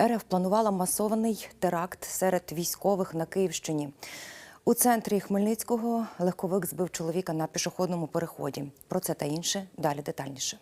РФ планувала масований теракт серед військових на Київщині. У центрі Хмельницького легковик збив чоловіка на пішохідному переході. Про це та інше далі детальніше.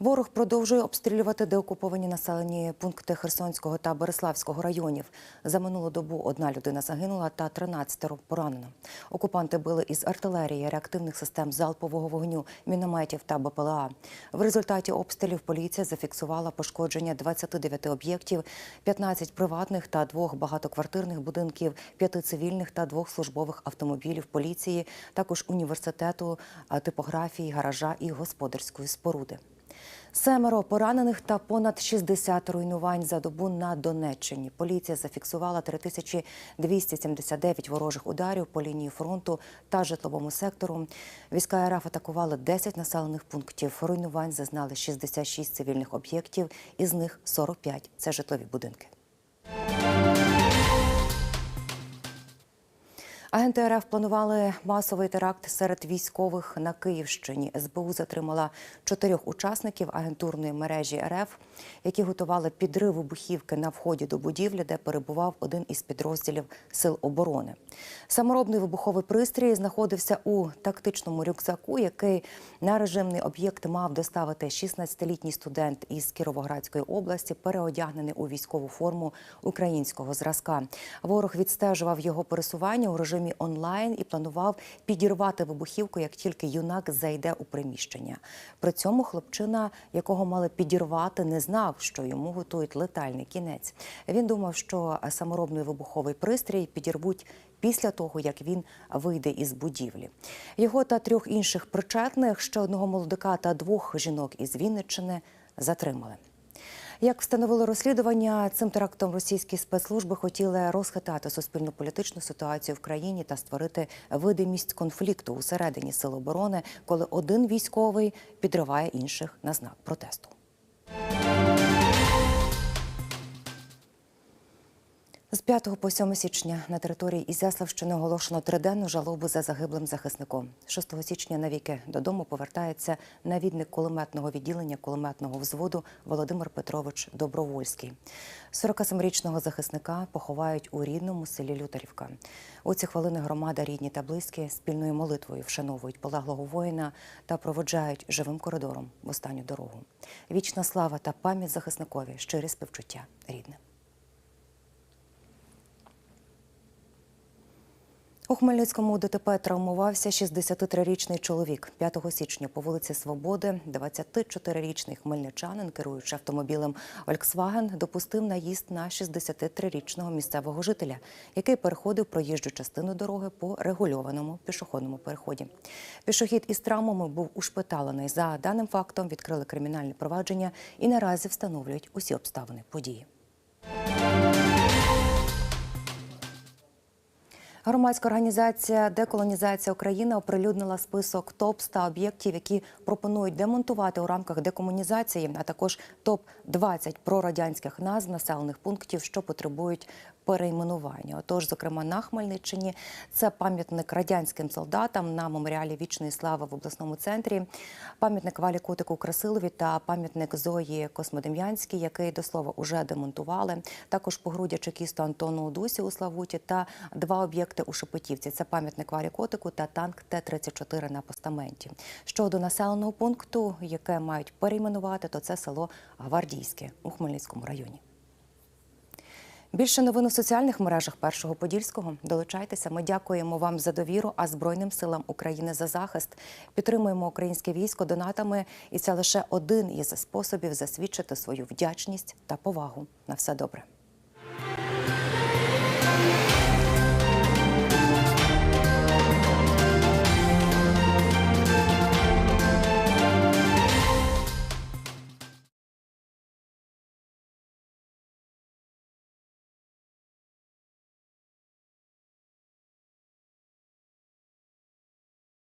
Ворог продовжує обстрілювати деокуповані населені пункти Херсонського та Береславського районів. За минулу добу одна людина загинула та 13 поранено. Окупанти били із артилерії, реактивних систем залпового вогню, мінометів та БПЛА. В результаті обстрілів поліція зафіксувала пошкодження 29 об'єктів, 15 приватних та двох багатоквартирних будинків, п'яти цивільних та двох службових автомобілів поліції, також університету, типографії, гаража і господарської споруди. Семеро поранених та понад 60 руйнувань за добу на Донеччині. Поліція зафіксувала 3279 ворожих ударів по лінії фронту та житловому сектору. Війська РФ атакували 10 населених пунктів. Руйнувань зазнали 66 цивільних об'єктів, із них 45 – це житлові будинки. Агенти РФ планували масовий теракт серед військових на Київщині. СБУ затримала чотирьох учасників агентурної мережі РФ, які готували підрив вибухівки на вході до будівлі, де перебував один із підрозділів Сил оборони. Саморобний вибуховий пристрій знаходився у тактичному рюкзаку, який на режимний об'єкт мав доставити 16-літній студент із Кіровоградської області, переодягнений у військову форму українського зразка. Ворог відстежував його пересування у режимі онлайн і планував підірвати вибухівку, як тільки юнак зайде у приміщення. При цьому хлопчина, якого мали підірвати, не знав, що йому готують летальний кінець. Він думав, що саморобний вибуховий пристрій підірвуть після того, як він вийде із будівлі. Його та трьох інших причетних, ще одного молодика та двох жінок із Вінниччини затримали. Як встановило розслідування, цим терактом російські спецслужби хотіли розхитати суспільно-політичну ситуацію в країні та створити видимість конфлікту усередині сил оборони, коли один військовий підриває інших на знак протесту. З 5 по 7 січня на території Ізяславщини оголошено триденну жалобу за загиблим захисником. 6 січня навіки додому повертається навідник кулеметного відділення кулеметного взводу Володимир Петрович Добровольський. 47-річного захисника поховають у рідному селі Лютарівка. У ці хвилини громада, рідні та близькі спільною молитвою вшановують полеглого воїна та проводжають живим коридором в останню дорогу. Вічна слава та пам'ять захисникові, щирі співчуття рідним. У Хмельницькому ДТП травмувався 63-річний чоловік. 5 січня по вулиці Свободи 24-річний хмельничанин, керуючи автомобілем Volkswagen, допустив наїзд на 63-річного місцевого жителя, який переходив проїжджу частину дороги по регульованому пішохідному переході. Пішохід із травмами був ушпиталений. За даним фактом відкрили кримінальне провадження і наразі встановлюють усі обставини події. Громадська організація Деколонізація України оприлюднила список топ 100 об'єктів, які пропонують демонтувати у рамках декомунізації, а також топ 20 прорадянських назв населених пунктів, що потребують перейменування. Отож, зокрема, на Хмельниччині це пам'ятник радянським солдатам на меморіалі вічної слави в обласному центрі, пам'ятник Валі Котику Красилові та пам'ятник Зої Космодем'янській, який до слова уже демонтували. Також погруддя чекісту Антону Удусі у Славуті та два об'єкти у Шепетівці. Це пам'ятник Валі Котику та танк Т-34 на постаменті. Щодо населеного пункту, яке мають перейменувати, то це село Гвардійське у Хмельницькому районі. Більше новин у соціальних мережах Першого Подільського. Долучайтеся. Ми дякуємо вам за довіру, а Збройним силам України за захист. Підтримуємо українське військо донатами, і це лише один із способів засвідчити свою вдячність та повагу. На все добре.